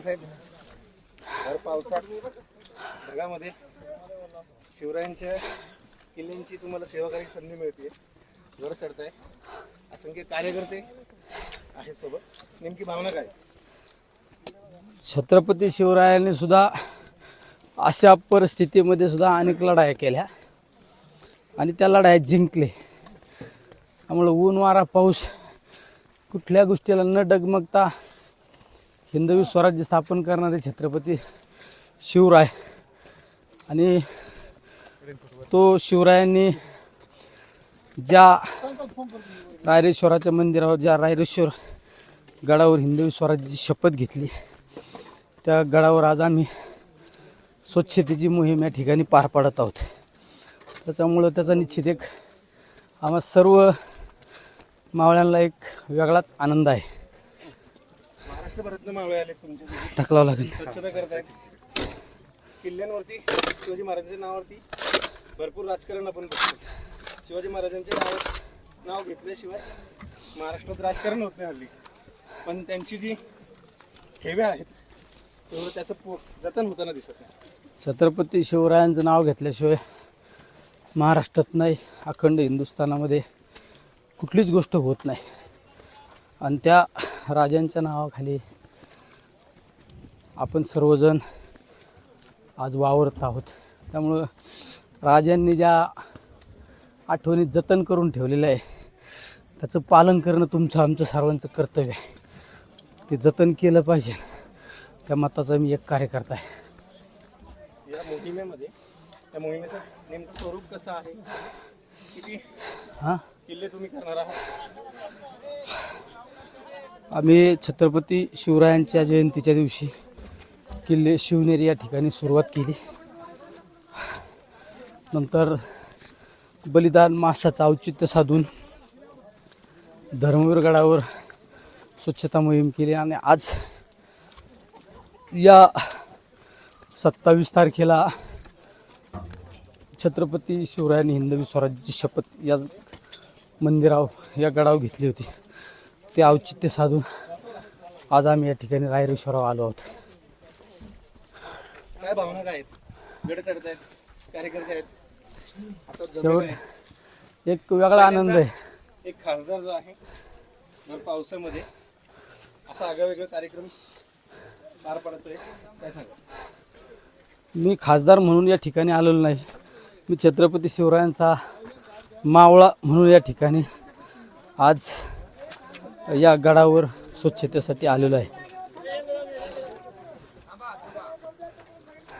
साहेब भर पावसात भागामध्ये शिवरायांच्या किल्ल्यांची तुम्हाला सेवा करायची संधी मिळते. वर चढताय असंख्य कार्यकर्ते आहेत सोबत. नेमकी भावना काय? छत्रपती शिवरायांनी सुद्धा अशा परिस्थितीमध्ये सुद्धा अनेक लढाया केल्या. आणि त्या लढाया जिंकले. त्यामुळं ऊन वारा पाऊस कुठल्या गोष्टीला न डगमगता हिंदवी स्वराज्य स्थापन करणारे छत्रपती शिवराय. आणि तो शिवरायांनी ज्या रायरेश्वराच्या मंदिरावर ज्या रायरेश्वर गडावर हिंदवी स्वराज्याची शपथ घेतली त्या गडावर आज आम्ही स्वच्छतेची मोहीम या ठिकाणी पार पाडत आहोत. त्याच्यामुळं त्याचा निश्चित एक आम्हा सर्व मावळ्यांना एक वेगळाच आनंद आहे. महाराष्ट्रभरातनं मावळे आले तुमच्या. टाकलावं लागेल. स्वच्छता करतायत. किल्ल्यांवरती शिवाजी महाराजांच्या नावावरती भरपूर राजकारण आपण बघतो शिवाजी महाराजांचे नाव नाव घेतल्याशिवाय महाराष्ट्रात राजकारण होत नाही हल्ली. पण त्यांची जी ठेवे आहेत तेवढं त्याचं पो जतन होताना दिसत नाही. छत्रपती शिवरायांचं नाव घेतल्याशिवाय महाराष्ट्रात नाही अखंड हिंदुस्थानामध्ये कुठलीच गोष्ट होत नाही. आणि त्या राजांच्या नावाखाली आपण सर्वजण आज वावरत आहोत. त्यामुळं राजांनी ज्या आठवणी जतन करून ठेवलेलं आहे त्याचं पालन करणं तुमचं आमचं सर्वांचं कर्तव्य आहे. ते जतन केलं पाहिजे. त्या मताचा मी एक कार्यकर्ता आहे. या मोहिमेमध्ये या मोहिमेचं नेमकं स्वरूप कसं आहे? किती हां? किल्ले तुम्ही करणार आहात? आम्ही छत्रपती शिवरायांच्या जयंतीच्या दिवशी किल्ले शिवनेरी या ठिकाणी सुरुवात केली. नंतर बलिदान माशाचं औचित्य साधून धर्मवीर गडावर स्वच्छता मोहीम केली आणि आज या सत्तावीस तारखेला छत्रपती शिवरायांनी हिंदवी स्वराज्याची शपथ या मंदिराव या गडावर घेतली होती. ते औचित्य साधून आज आम्ही या ठिकाणी रायरेश्वरावर आलो आहोत. काय भावना काय आहेत? कार्यकर्ते आहेत. शेवट. एक वेगळा आनंद आहे. एक खासदार जो आहे भर पावसामध्ये असा आगळा कार्यक्रम पार पडतोय काय सांगा मी खासदार म्हणून या ठिकाणी आलेलो नाही. मी छत्रपती शिवरायांचा मावळा म्हणून या ठिकाणी आज या गडावर स्वच्छतेसाठी आलेलो आहे.